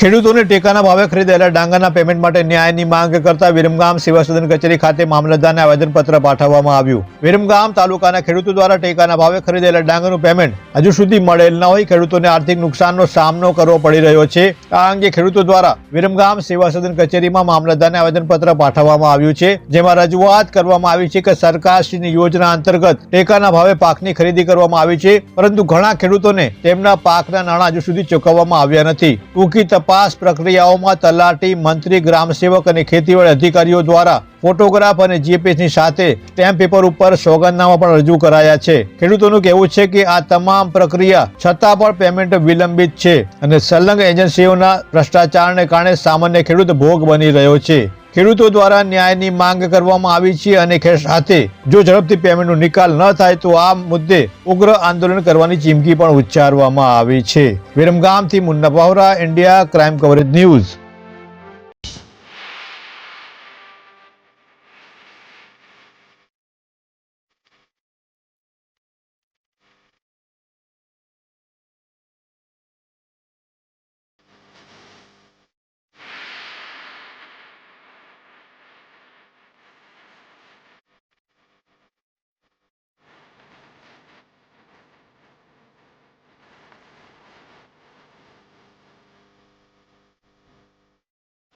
ખેડૂતોને ટેકાના ભાવે ખરીદેલા ડાંગરના પેમેન્ટ માટે ન્યાયની માંગ કરતા વિરમગામ સેવા કચેરી ખાતે મામલતદારને આવેદનપત્ર પાઠવવામાં આવ્યું. વિરમગામ તાલુકાના ખેડૂતો દ્વારા ટેકાના ભાવે ખરીદેલા ડાંગરનું પેમેન્ટ હજુ સુધી મળેલ ન હોય. ખેડૂતોને આર્થિક નુકસાનનો સામનો કરવો પડી રહ્યો છે. આ અંગે ખેડૂતો દ્વારા વિરમગામ સેવા સદન કચેરીમાં મામલતદારને આવેદનપત્ર પાઠવવામાં આવ્યું છે. જેમાં રજૂઆત કરવામાં આવી છે કે સરકારશ્રીની યોજના અંતર્ગત ટેકાના ભાવે પાકની ખરીદી કરવામાં આવી છે. પરંતુ ઘણા ખેડૂતોને તેમના પાકના નાણાં હજુ સુધી ચૂકવવામાં આવ્યા નથી. ટૂંકી તપાસ પ્રક્રિયાઓમાં તલાટી મંત્રી, ગ્રામસેવક અને ખેતીવાડી અધિકારીઓ દ્વારા ફોટોગ્રાફ અને જીપીએસની સાથે સ્ટેમ્પ પેપર ઉપર સોગંદનામા પણ રજૂ કરાયા છે. ખેડૂતોનું કહેવું છે કે આ તમામ પ્રક્રિયા છતાં પણ પેમેન્ટ વિલંબિત છે અને સંલગ્ન એજન્સીઓના ભ્રષ્ટાચારને કારણે સામાન્ય ખેડૂત ભોગ બની રહ્યો છે. ખેડૂતો દ્વારા ન્યાયની માંગ કરવામાં આવી છે અને સાથે જો ઝડપથી પેમેન્ટનો નિકાલ ન થાય તો આ મુદ્દે ઉગ્ર આંદોલન કરવાની ચીમકી પણ ઉચ્ચારવામાં આવી છે. વિરમગામથી Munna Vohra India crime coverage news